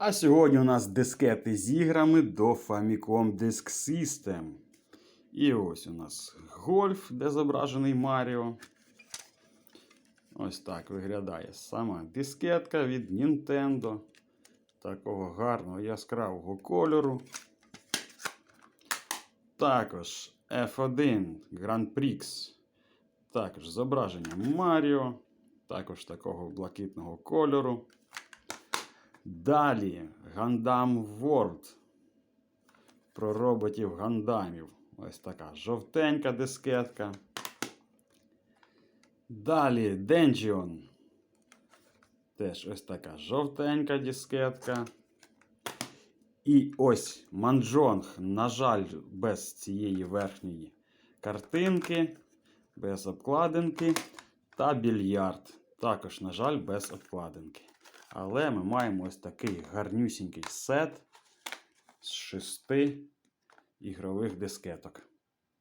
А сьогодні у нас дискети з іграми до Famicom Disk System. І ось у нас гольф, де зображений Маріо. Ось так виглядає сама дискетка від Nintendo. Такого гарного яскравого кольору. Також F1 Grand Prix. Також зображення Маріо. Також такого блакитного кольору. Далі Gundam World. Про роботів гандамів. Ось така жовтенька дискетка. Далі Денджіон. Теж ось така жовтенька дискетка. І ось манджонг, на жаль, без цієї верхньої картинки, без обкладинки. Та більярд. Також, на жаль, без обкладинки. Але ми маємо ось такий гарнюсінький сет з шести ігрових дискеток.